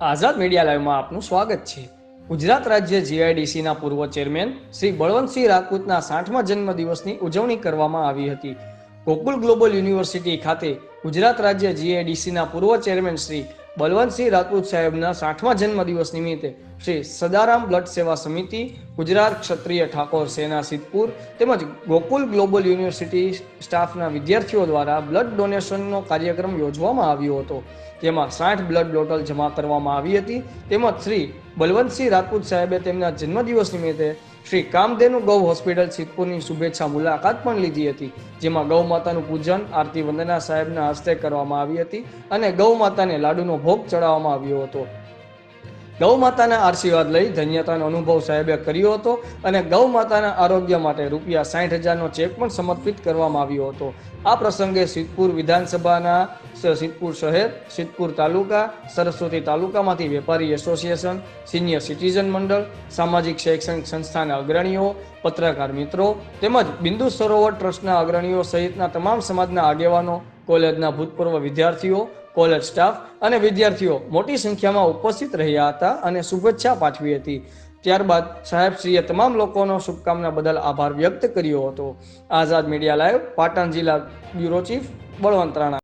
આઝાદ media લાઈવમાં આપનું સ્વાગત છે. ગુજરાત રાજ્ય જીઆઈડીસીના પૂર્વ ચેરમેન શ્રી બળવંતસિંહ રાજપૂતના સાઠમા જન્મદિવસની ઉજવણી કરવામાં આવી હતી. ગોકુલ ગ્લોબલ યુનિવર્સિટી ખાતે ગુજરાત રાજ્ય જીઆઈડીસીના પૂર્વ ચેરમેન શ્રી બલવંતસિંહ રાજપૂત સાહેબના સાઠમા જન્મદિવસ નિમિત્તે શ્રી સદારામ બ્લડ સેવા સમિતિ, ગુજરાત ક્ષત્રિય ઠાકોર સેના સિદ્ધપુર તેમજ ગોકુલ ગ્લોબલ યુનિવર્સિટી સ્ટાફના વિદ્યાર્થીઓ દ્વારા બ્લડ ડોનેશનનો કાર્યક્રમ યોજવામાં આવ્યો હતો. જેમાં સાઠ બ્લડ બોટલ જમા કરવામાં આવી હતી. તેમજ શ્રી બલવંતસિંહ રાજપૂત સાહેબે તેમના જન્મદિવસ નિમિત્તે શ્રી કામધેનુ ગૌ હોસ્પિટલ સિદ્ધપુરની શુભેચ્છા મુલાકાત પણ લીધી હતી, જેમાં ગૌ માતાનું પૂજન, આરતી વંદના સાહેબના હસ્તે કરવામાં આવી હતી અને ગૌ માતાને લાડુનો ભોગ ચડાવવામાં આવ્યો હતો. ગૌ માતાના આશીર્વાદ લઈ ધન્યતાનો અનુભવ સાહેબે કર્યો હતો અને ગૌ માતાના આરોગ્ય માટે રૂપિયા સાઠ હજારનો ચેક પણ સમર્પિત કરવામાં આવ્યો હતો. આ પ્રસંગે સિદ્ધપુર વિધાનસભાના સિદ્ધપુર શહેર, સિદ્ધપુર તાલુકા, સરસ્વતી તાલુકામાંથી વેપારી એસોસિએશન, સિનિયર સિટીઝન મંડળ, સામાજિક શૈક્ષણિક સંસ્થાના અગ્રણીઓ, પત્રકાર મિત્રો તેમજ બિંદુ સરોવર ટ્રસ્ટના અગ્રણીઓ સહિતના તમામ સમાજના આગેવાનો, કોલેજના ભૂતપૂર્વ વિદ્યાર્થીઓ કોલેજ સ્ટાફ અને વિદ્યાર્થીઓ મોટી સંખ્યામાં ઉપસ્થિત રહ્યા હતા અને શુભેચ્છા પાઠવી હતી. ત્યારબાદ સાહેબશ્રીએ તમામ લોકોનો શુભકામના બદલ આભાર વ્યક્ત કર્યો હતો. આઝાદ મીડિયા લાઈવ, પાટણ જિલ્લા બ્યુરો ચીફ બળવંત રાણા.